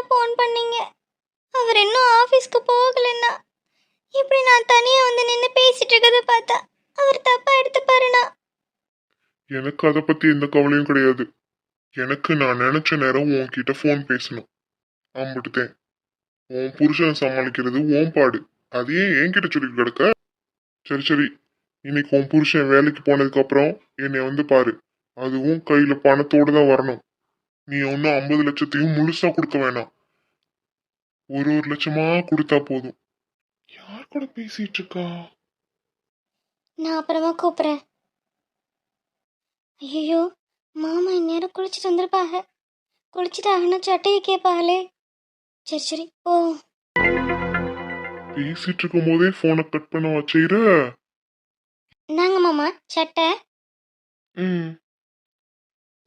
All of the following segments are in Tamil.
தான் ஃபோன் பண்ணீங்க. அவர் இன்னும் ஆஃபீஸ்க்கு போகலன்னா. இப்படி நான் தனியாக வந்து நின்று பேசிட்டு இருக்கிறத பார்த்தா அவர் தப்பா எடுத்துப்பாருண்ணா. எனக்கு அதை பத்தி எந்த கவலையும் கிடையாது. எனக்கு நான் நினைச்ச நேரம் உன்கிட்ட ஃபோன் பேசணும். அம்பிட்டுத்தேன். உன் புருஷனை சமாளிக்கிறது உன் பாடு. அதையே என்கிட்ட சொல்லி கிடக்க? சரி சரி. இன்னைக்கு உன் புருஷன் வேலைக்கு போனதுக்கு அப்புறம் என்னை வந்து பாரு. அதுவும் கையில பணத்தோடு தான் வரணும். நீ ஒன்னும் ஐம்பது லட்சத்தையும் முழுசா கொடுக்க வேணாம். ஒரு ஒரு லட்சமா கொடுத்தா போதும். யார் கூட பேசிட்டு இருக்கா? நான் அப்புறமா கூப்பிட்றேன். ஐயோ மாமா இந்நேரம் குளிச்சுட்டு வந்திருப்பாங்க. குளிச்சுட்டாங்கன்னா சட்டையை கேட்பாங்களே. சரி சரி ஓ பேசிட்டு இருக்கும் போதே போனை கட் பண்ண வச்சுற நாங்க மாமா சட்டை. ம்.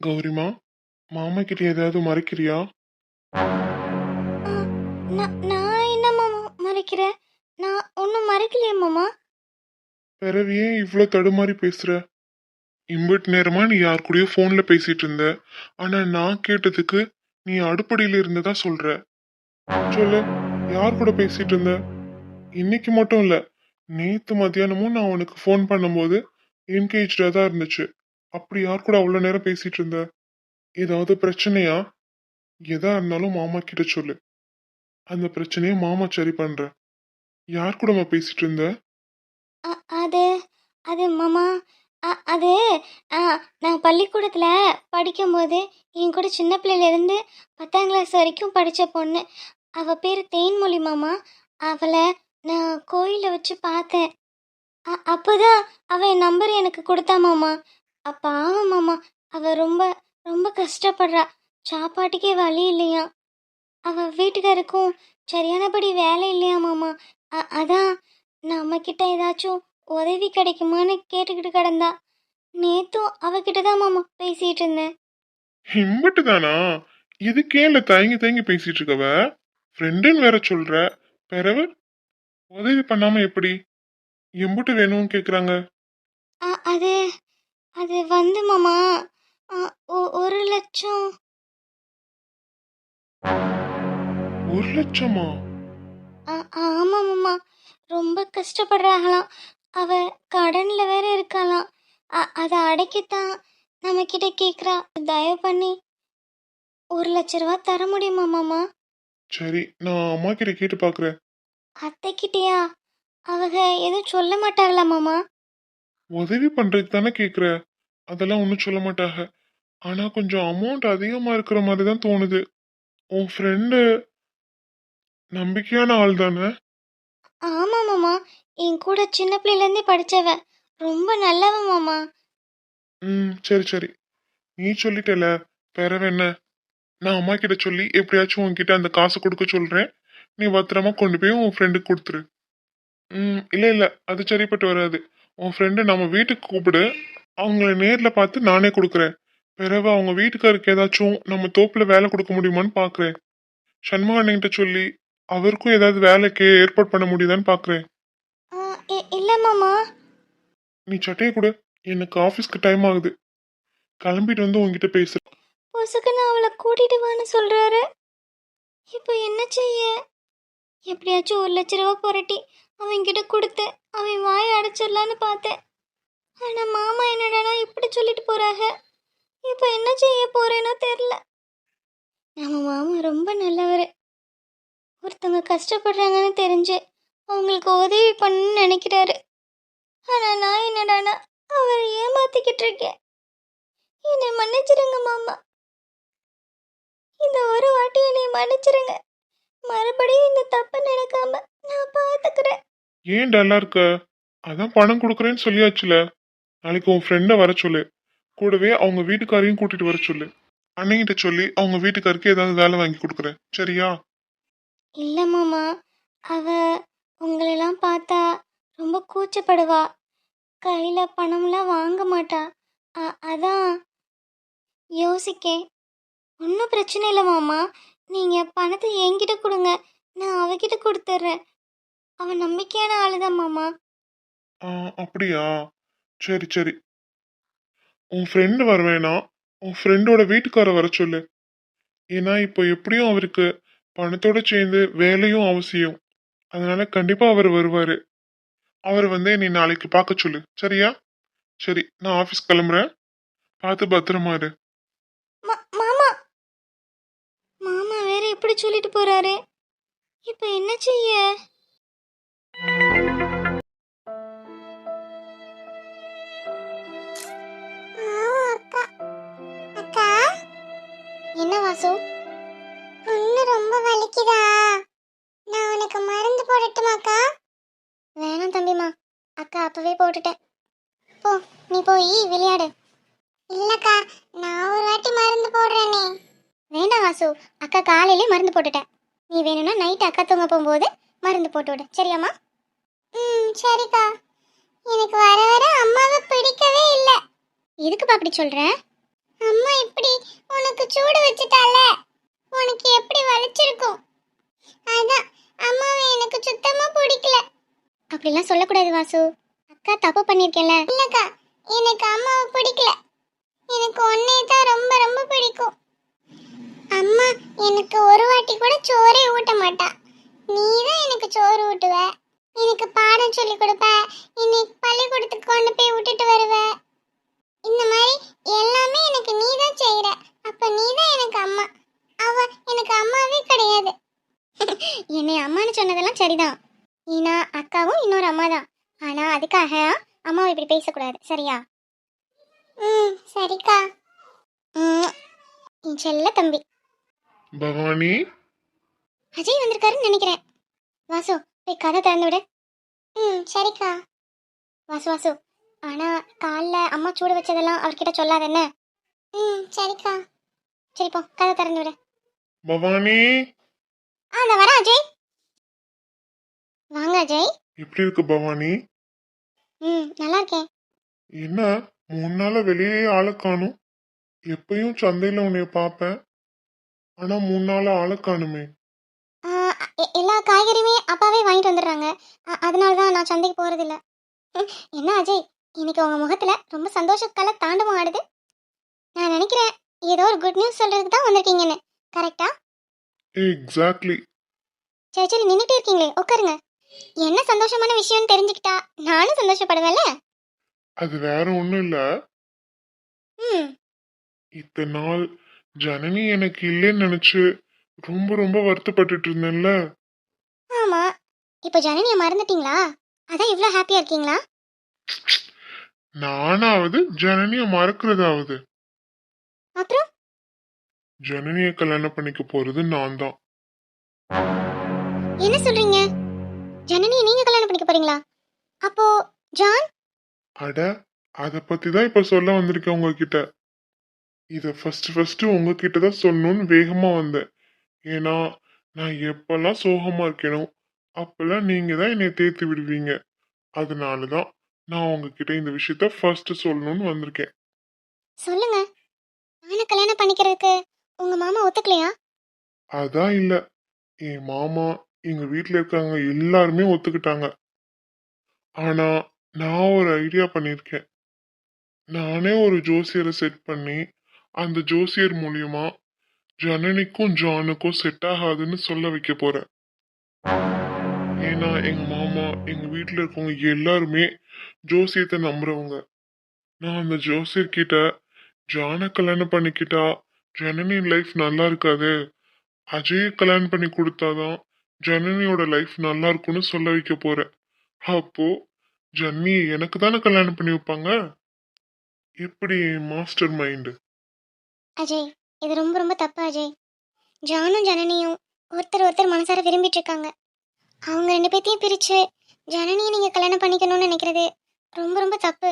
கௌரிமா மாமா கிட்ட ஏதாவது மறைக்கிறியா? நான் நான் என்ன மாமா மறைக்கிறேன் நான் ஒன்றும் மறைக்கலையே மாமா. பிறவு ஏன் இவ்வளோ தடுமாறி பேசுற? இம்பிட் நேரமா நீ யார் கூடயோ ஃபோன்ல பேசிட்டு இருந்த. ஆனா நான் கேட்டதுக்கு நீ அடுப்படியில இருந்ததா சொல்ற. சொல்லு யார் கூட பேசிட்டு இருந்த? இன்னைக்கு மட்டும் இல்ல. நேத்து மத்தியானமும் நான் உனக்கு ஃபோன் பண்ணும்போது என்கேஜா தான் இருந்துச்சு. அப்படி யார் கூட அவ்வளோ நேரம் பேசிட்டு இருந்த? ஏதாவது பிரச்சனையா? எதா இருந்தாலும் மாமா கிட்ட சொல்லு. அந்த பிரச்சனையை மாமா சரி பண்ற. யார் கூடமா பேசிட்டு இருந்த? அது அது மாமா அது ஆ, நான் பள்ளிக்கூடத்தில் படிக்கும்போது என் கூட சின்ன பிள்ளையிலேருந்து பத்தாம் கிளாஸ் வரைக்கும் படித்த பொண்ணு. அவள் பேர் தேன்மொழி மாமா. அவளை நான் கோயிலில் வச்சு பார்த்தேன். அப்போதான் அவள் என் நம்பர் எனக்கு கொடுத்தா மாமா. அப்போ ஆமாம் மாமா. அவள் ரொம்ப ரொம்ப கஷ்டப்படுறா. சாப்பாட்டுக்கே வழி இல்லையா? அவள் வீட்டுக்காருக்கும் சரியானபடி வேலை இல்லையா மாமா? அதான் நம்ம கிட்ட ஏதாச்சும் உதவி கிடைக்குமான்னு கேட்டுக்கிட்டு கிடந்தா. நேத்தும் அவகிட்ட தான் மாமா பேசிட்டு இருந்தேன். இம்பட்டு தானா இதுக்கே இல்ல தயங்கி தயங்கி பேசிட்டு இருக்கவ. ஃப்ரெண்டுன்னு வேற சொல்ற. பிறவு உதவி பண்ணாம எப்படி? எம்புட்டு வேணும்னு கேக்குறாங்க. அது அது வந்து மாமா ஒரு லட்சம். ஒரு லட்சமா? ஆமா மாமா. ரொம்ப கஷ்டப்படுறாங்களாம். அவ கடன்ல வேற இருக்காளாம். அதை அடைக்கத்தான் நம்ம கிட்ட கேக்குறா. தயவு பண்ணி ஒரு லட்ச ரூபா தர முடியுமா மாமா? சரி நான் அம்மா கிட்ட கேட்டு பாக்குறேன். அத்தைக்கிட்டயா அவங்க எதுவும் சொல்ல மாட்டாங்களா மாமா? உதவி பண்றதுக்கு தானே கேக்குற. அதெல்லாம் ஒன்றும் சொல்ல மாட்டாங்க. ஆனா கொஞ்சம் அமௌண்ட் அதிகமா இருக்கிற மாதிரி தான் தோணுது. உன் ஃப்ரெண்டு நம்பிக்கையான ஆள் தானே? ஆமா மாமா. என் கூட சின்ன பிள்ளையிலேருந்தே படிச்சவ. ரொம்ப நல்லவ மாமா. ம் சரி சரி. நீ சொல்லிட்டல பிறவு என்ன? நான் அம்மா கிட்ட சொல்லி எப்படியாச்சும் உன்கிட்ட அந்த காசு கொடுக்க சொல்றேன். நீ பத்திரமா கொண்டு போய் உன் ஃப்ரெண்டுக்கு கொடுத்துரு. ம் இல்ல இல்ல. அது சரிப்பட்டு வராது. உன் ஃப்ரெண்டு நம்ம வீட்டுக்கு கூப்பிடு. அவங்கள நேர்ல பார்த்து நானே கொடுக்குறேன். பிறகு அவங்க வீட்டுக்காருக்கு ஏதாச்சும் நம்ம தோப்புல வேலை கொடுக்க முடியுமான்னு பாக்குறேன். சண்முகண்ணன்கிட்ட சொல்லி அவருக்கும் ஏதாவது வேலைக்கு ஏற்பாடு பண்ண முடியுதான்னு பாக்குறேன். இல்ல மாமா. நீ சட்டையை கொடு. எனக்கு ஆஃபீஸ்க்கு டைம் ஆகுது. கிளம்பிட்டு வந்து உன்கிட்ட பேசுறேன் பொசுக்குன்னு அவளை கூட்டிட்டு வான்னு சொல்றாரு. இப்போ என்ன செய்ய? எப்படியாச்சும் ஒரு லட்ச ரூபா புரட்டி அவன்கிட்ட கொடுத்து அவன் வாயை அடைச்சிடலான்னு பார்த்தேன். ஆனா மாமா என்னடானா இப்படி சொல்லிட்டு போறாங்க. இப்போ என்ன செய்ய போறேனோ தெரில. நம்ம மாமா ரொம்ப நல்லவர். ஒருத்தவங்க கஷ்டப்படுறாங்கன்னு தெரிஞ்சு அவங்களுக்கு உதவி பண்ணணும்னு நினைக்கிறாரு. ஆனால் நான் என்னடானா அவரை ஏமாத்திக்கிட்டு இருக்கேன் என்னை மன்னிச்சிடுங்க மாமா. இந்த ஒரு வாட்டி என்னை மன்னிச்சிடுங்க மறுபடியும் இந்த தப்பு நினைக்காம நான் பார்த்துக்கிறேன் ஏன் டல்லா இருக்க அதான் பணம் கொடுக்குறேன்னு சொல்லியாச்சுல. நாளைக்கு உன் ஃப்ரெண்டை வர சொல்லு. கூடவே அவங்க வீட்டுக்காரையும் கூட்டிட்டு வர சொல்லு. அன்னைகிட்ட சொல்லி அவங்க வீட்டுக்காருக்கு ஏதாவது வேலை வாங்கி கொடுக்குறேன். சரியா? இல்ல மாமா. அவ உங்களெல்லாம் பார்த்தா ரொம்ப கூச்சப்படுவா. கையில பணம்லாம் வாங்க மாட்டா. அ- அதான் யோசிக்கேன். ஒன்றும் பிரச்சனை இல்லை மாமா. நீங்க பணத்தை என்கிட்ட கொடுங்க. நான் அவகிட்ட கொடுத்துட்றேன். அவன் நம்பிக்கையான ஆளுதான் மாமா. ஆ, அப்படியா? சரி சரி. உன் ஃப்ரெண்டு வர வேணாம் உன் ஃப்ரெண்டோட வீட்டுக்கார வர சொல்லு. ஏன்னா இப்போ எப்படியும் அவருக்கு பணத்தோட சேர்ந்து வேலையும் அவசியம். அதனால கண்டிப்பா அவர் வருவாரு. அவர் வந்து நீ நாளைக்கு பார்க்க சொல்லு. சரியா? சரி நான் ஆஃபீஸ் கிளம்புறேன். பார்த்து பத்திரமா இரு. மா- மாமா. மாமா வேற எப்படி சொல்லிட்டு போறாரு? இப்போ என்ன செய்ய? வாசு அக்கா காலையிலே மருந்து போட்டுட்டேன். நீ வேணும்னா நைட் அக்கா தூங்க போகும்போது மருந்து போட்டு விடு. சரியாம்மா? ம் சரிக்கா. எனக்கு வர வர அம்மாவை பிடிக்கவே இல்லை. எதுக்குப்பா அப்படி சொல்கிறேன் அம்மா இப்படி உனக்கு சூடு வச்சுட்டால உனக்கு எப்படி வலிச்சிருக்கும்? அதான் அம்மாவை எனக்கு சுத்தமா பிடிக்கல. அப்படிலாம் சொல்லக்கூடாது வாசு. அக்கா தப்பு பண்ணிருக்கேன்ல இல்லக்கா எனக்கு அம்மாவை பிடிக்கல. எனக்கு உன்னை தான் ரொம்ப ரொம்ப பிடிக்கும். அம்மா எனக்கு ஒரு வாட்டி கூட சோறே ஊட்ட மாட்டா. நீ தான் எனக்கு சோறு ஊட்டுவ. எனக்கு பாடம் சொல்லி கொடுப்ப. இன்னைக்கு பள்ளிக்கூடத்துக்கு கொண்டு போய் விட்டுட்டு வருவ. இந்த மாதிரி எல்லாமே எனக்கு நீ தான் செய்யற அப்ப நீ தான் எனக்கு அம்மா. அவ எனக்கு அம்மாவே கிடையாது. என்னை அம்மான்னு சொன்னதெல்லாம் சரிதான். ஏன்னா அக்காவும் இன்னொரு அம்மா தான் ஆனா அதுக்காக அம்மாவை இப்படி பேசக்கூடாது. சரியா? ம் சரிக்கா. ம், என் செல்ல தம்பி. பவானி? அஜய் வந்திருக்காருன்னு நினைக்கிறேன். வாசு போய் கதை திறந்து விடு. ம் சரிக்கா. வாசு வாசு. ஆனா காலைல அம்மா சூடு வச்சதெல்லாம் அவர்கிட்ட சொல்லாத என்ன? ம் சரிக்கா. சரி போ. கதை திறந்து விடு. பவானி? ஆ நான் வரேன் அஜய். வாங்க அஜய். எப்படி இருக்கு பவானி? ம் நல்லா இருக்கேன். என்ன மூணு நாளா வெளியே ஆளை காணும். எப்பயும் சந்தையில உன்னைய பார்ப்பேன் ஆனா மூணு நாளா ஆளை காணுமே. எ- எல்லா காய்கறியுமே அப்பாவே வாங்கிட்டு வந்துடுறாங்க. அ- அதனால தான் நான் சந்தைக்கு போறதில்ல. ம், என்ன அஜய் இன்னைக்கு உங்க முகத்துல ரொம்ப சந்தோஷ கலை தாண்டவம் ஆடுது. நான் நினைக்கிறேன் ஏதோ ஒரு குட் நியூஸ் சொல்றதுக்கு தான் வந்திருக்கீங்கன்னு. கரெக்டா எக்ஸாக்ட்லி சரி சரி நின்றுட்டே இருக்கீங்களே உட்காருங்க. என்ன சந்தோஷமான விஷயம்னு தெரிஞ்சுக்கிட்டா நானும் சந்தோஷப்படுவேன்ல? அது வேற ஒண்ணும் இல்ல. ம். இத்தனை நாள் ஜனனி எனக்கு இல்லைன்னு நினைச்சு ரொம்ப ரொம்ப வருத்தப்பட்டுட்டு இருந்தேன்ல. ஆமா இப்போ ஜனனியை மறந்துட்டீங்களா? அதான் இவ்வளோ ஹாப்பியா இருக்கீங்களா? நானாவது ஜனனிய மறக்கிறதாவது. அப்புறம்? ஜனனிய கல்யாணம் பண்ணிக்க போறது நான் தான் என்ன சொல்றீங்க? ஜனனியை நீங்க கல்யாணம் பண்ணிக்க போறீங்களா? அப்போ ஜான்? அட அத பத்தி தான் இப்ப சொல்ல வந்திருக்கேன் உங்ககிட்ட. இத ஃபர்ஸ்ட் ஃபர்ஸ்ட் உங்ககிட்ட தான் சொல்லணும்னு வேகமா வந்தேன். ஏன்னா நான் எப்பெல்லாம் சோகமா இருக்கேனோ அப்பெல்லாம் நீங்க தான் என்னை தேத்தி விடுவீங்க. அதனால தான் நான் உங்ககிட்ட இந்த விஷயத்த ஃபர்ஸ்ட் சொல்லணும்னு வந்திருக்கேன். சொல்லுங்க. நானும் கல்யாணம் பண்ணிக்கிறதுக்கு உங்க மாமா ஒத்துக்கலையா? அதான் இல்ல. என் மாமா எங்க வீட்ல இருக்காங்க எல்லாருமே ஒத்துக்கிட்டாங்க. ஆனா நான் ஒரு ஐடியா பண்ணியிருக்கேன் நானே ஒரு ஜோசியரை செட் பண்ணி அந்த ஜோசியர் மூலியமா ஜனனிக்கும் ஜானுக்கும் செட் ஆகாதுன்னு சொல்ல வைக்க போறேன் ஏன்னா எங்க மாமா எங்க வீட்டில் இருக்கவங்க எல்லாருமே ஜோசியத்தை நம்புறவங்க. நான் அந்த ஜோசியர் கிட்ட ஜானை கல்யாணம் பண்ணிக்கிட்டா ஜனனி லைஃப் நல்லா இருக்காது. அஜயை கல்யாணம் பண்ணி கொடுத்தாதான் ஜனனியோட லைஃப் நல்லா இருக்கும்னு சொல்ல வைக்க போறேன் அப்போ ஜன்னி எனக்கு தானே கல்யாணம் பண்ணி வைப்பாங்க? எப்படி மாஸ்டர் மைண்டு அஜய் இது ரொம்ப ரொம்ப தப்பு அஜய். ஜானும் ஜனனியும் ஒருத்தர் ஒருத்தர் மனசார விரும்பிட்டு இருக்காங்க அவங்க ரெண்டு பேர்த்தையும் பிரிச்சு ஜனனியை நீங்க கல்யாணம் பண்ணிக்கணும்னு நினைக்கிறது ரொம்ப ரொம்ப தப்பு.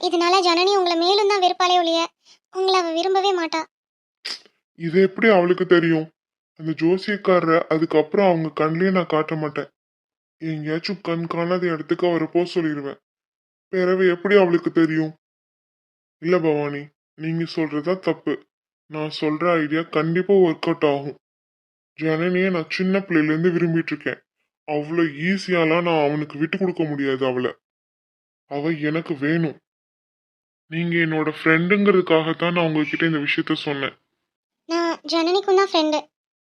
இதனால ஜனனி உங்களை மேலும் தான் வெறுப்பாலே ஒழிய உங்களை அவ விரும்பவே மாட்டா. இது எப்படி அவளுக்கு தெரியும்? அந்த ஜோசியக்காரரை அதுக்கப்புறம் அவங்க கண்ணிலே நான் காட்ட மாட்டேன். எங்கேயாச்சும் கண் காணாத இடத்துக்கு அவரை போக சொல்லிடுவேன் பிறவை எப்படி அவளுக்கு தெரியும்? இல்ல பவானி நீங்க சொல்றதா தப்பு. நான் சொல்ற ஐடியா கண்டிப்பா ஒர்க் அவுட் ஆகும். ஜனனியை நான் சின்ன பிள்ளையிலேருந்து விரும்பிட்டு இருக்கேன் அவ்வளோ ஈஸியாலாம் நான் அவனுக்கு விட்டு கொடுக்க முடியாது அவளை. அவ எனக்கு வேணும். நீங்க என்னோட ஃப்ரெண்டுங்கிறதுக்காகத்தான் நான் உங்ககிட்ட இந்த விஷயத்த சொன்னேன். நான் ஜனனிக்கும் தான் ஃப்ரெண்டு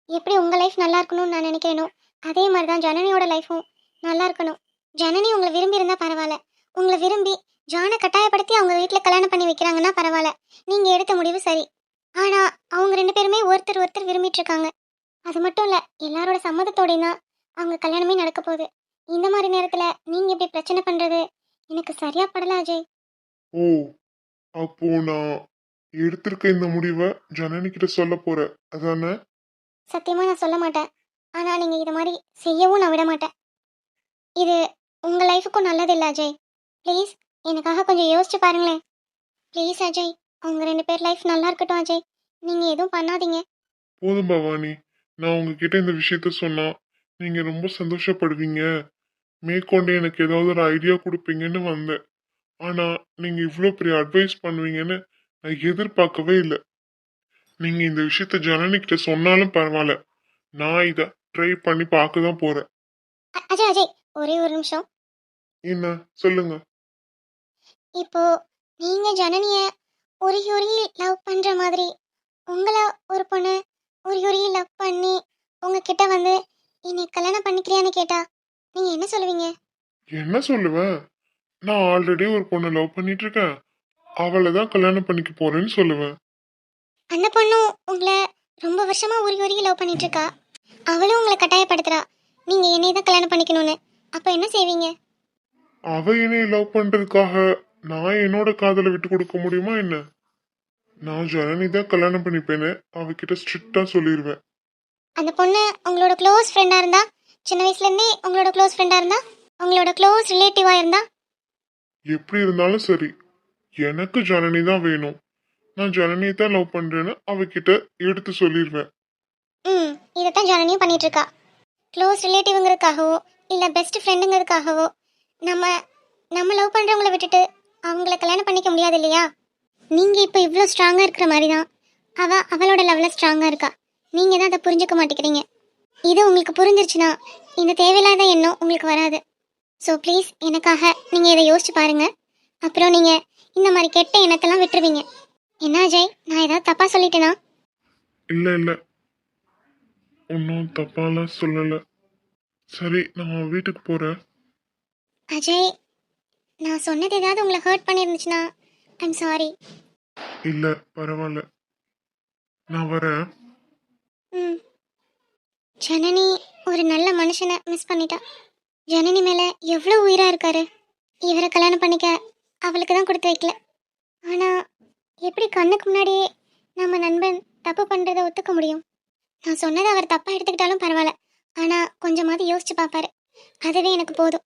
எப்படி உங்கள் லைஃப் நல்லா இருக்கணும்னு நான் நினைக்கிறேனோ அதே மாதிரி தான் ஜனனியோட லைஃப்பும் நல்லா இருக்கணும். ஜனனி உங்களை விரும்பி இருந்தால் பரவாயில்ல. உங்களை விரும்பி ஜானை கட்டாயப்படுத்தி அவங்க வீட்டில் கல்யாணம் பண்ணி வைக்கிறாங்கன்னா பரவாயில்ல. நீங்கள் எடுத்த முடிவு சரி. ஆனால் அவங்க ரெண்டு பேருமே ஒருத்தர் ஒருத்தர் விரும்பிட்டு இருக்காங்க அது மட்டும் இல்லை எல்லாரோட சம்மதத்தோடய தான் அவங்க கல்யாணமே நடக்க போகுது. இந்த மாதிரி நேரத்தில் நீங்கள் இப்படி பிரச்சனை பண்ணுறது எனக்கு சரியா படல அஜய். ஓ அப்போ நான் எடுத்திருக்க இந்த முடிவை ஜனனி கிட்ட சொல்ல போறேன் அதானே? சத்தியமாக நான் சொல்ல மாட்டேன். ஆனால் நீங்கள் இதை மாதிரி செய்யவும் நான் விட மாட்டேன். இது உங்கள் லைஃபுக்கும் நல்லது இல்லை அஜய். ப்ளீஸ் எனக்காக கொஞ்சம் யோசிச்சு பாருங்களேன். ப்ளீஸ் அஜய். அவங்க ரெண்டு பேர் லைஃப் நல்லா இருக்கட்டும் அஜய். நீங்கள் எதுவும் பண்ணாதீங்க. போதும் பவானி. நான் உங்ககிட்ட இந்த விஷயத்த சொன்னா நீங்க ரொம்ப சந்தோஷப்படுவீங்க. மேற்கொண்டு எனக்கு ஏதாவது ஒரு ஐடியா கொடுப்பீங்கன்னு வந்தேன். ஆனா நீங்க இவ்வளோ பெரிய அட்வைஸ் பண்ணுவீங்கன்னு நான் எதிர்பார்க்கவே இல்லை. நீங்க இந்த விஷயத்த ஜனனி கிட்ட சொன்னாலும் பரவாயில்ல. நான் இதை ட்ரை பண்ணி பார்க்க தான் போறேன் அஜய் அஜய். ஒரே ஒரு நிமிஷம். என்ன? சொல்லுங்க. இப்போ நீங்கள் ஜனனியை உருகி உருகி லவ் பண்ணுற மாதிரி உங்களை ஒரு பொண்ணு உருகி உருகி லவ் பண்ணி உங்ககிட்ட வந்து என்னை கல்யாணம் பண்ணிக்கிறியான்னு கேட்டா நீங்கள் என்ன சொல்லுவீங்க? என்ன சொல்லுவேன் நான் ஆல்ரெடி ஒரு பொண்ணை லவ் பண்ணிட்டு இருக்கேன் அவளை தான் கல்யாணம் பண்ணிக்க போறேன்னு சொல்லுவேன் அந்த பொண்ணும் உங்களை ரொம்ப வருஷமா உருகி உருகி லவ் பண்ணிட்டு இருக்கா அவளும் உங்களை கட்டாயப்படுத்துறா. நீங்க என்னை தான் கல்யாணம் பண்ணிக்கணும்னு. அப்ப என்ன செய்வீங்க? அவ என்னை லவ் பண்றதுக்காக நான் என்னோட காதலை விட்டு கொடுக்க முடியுமா என்ன? நான் ஜனனி தான் கல்யாணம் பண்ணிப்பேன்னு அவகிட்ட ஸ்ட்ரிக்டா சொல்லிடுவேன் அந்த பொண்ணு உங்களோட க்ளோஸ் ஃப்ரெண்டா இருந்தா? சின்ன வயசுல இருந்தே உங்களோட க்ளோஸ் ஃப்ரெண்டா இருந்தா? உங்களோட க்ளோஸ் ரிலேட்டிவா இருந்தா? எப்படி இருந்தாலும் சரி எனக்கு ஜனனி தான் வேணும். நான் ஜனனியை தான் லவ் பண்றேன்னு அவகிட்ட எடுத்து சொல்லிடுவேன் ம் இதைத்தான் ஜனனியும் பண்ணிட்டு இருக்கா க்ளோஸ் ரிலேட்டிவ்ங்கிறதுக்காகவோ இல்லை பெஸ்ட் ஃப்ரெண்டுங்கிறதுக்காகவோ நம்ம நம்ம லவ் பண்ணுறவங்கள விட்டுட்டு அவங்கள கல்யாணம் பண்ணிக்க முடியாது இல்லையா? நீங்கள் இப்போ இவ்வளோ ஸ்ட்ராங்காக இருக்கிற மாதிரி தான் அவள் அவளோட லெவலில் ஸ்ட்ராங்காக இருக்கா? நீங்கள் தான் அதை புரிஞ்சுக்க மாட்டேங்கிறீங்க. இது உங்களுக்கு புரிஞ்சிருச்சுன்னா இந்த தேவையில்லாத எண்ணம் உங்களுக்கு வராது. ஸோ ப்ளீஸ் எனக்காக நீங்கள் இதை யோசிச்சு பாருங்கள் அப்புறம் நீங்கள் இந்த மாதிரி கெட்ட எண்ணத்தெல்லாம் விட்டுருவீங்க. என்ன அஜய்? நான் ஏதாவது தப்பாக சொல்லிட்டேனா? இல்ல இல்ல. ஒன்றும் தப்பாலாம் சொல்லல. சரி நான் வீட்டுக்கு போறேன். அஜய் நான் சொன்னது ஏதாவது உங்களை ஹர்ட் பண்ணியிருந்துச்சுன்னா ஐம் சாரி இல்ல பரவாயில்ல நான் வரேன். ம். ஜனனி ஒரு நல்ல மனுஷனை மிஸ் பண்ணிட்டா. ஜனனி மேலே எவ்வளோ உயிராக இருக்காரு. இவரை கல்யாணம் பண்ணிக்க அவளுக்கு தான் கொடுத்து வைக்கல. ஆனால் எப்படி கண்ணுக்கு முன்னாடியே நம்ம நண்பன் தப்பு பண்ணுறதை ஒத்துக்க முடியும்? நான் சொன்னதை அவர் தப்பாக எடுத்துக்கிட்டாலும் பரவாயில்ல ஆனால் கொஞ்சமாவது யோசிச்சு பார்ப்பாரு. அதுவே எனக்கு போதும்.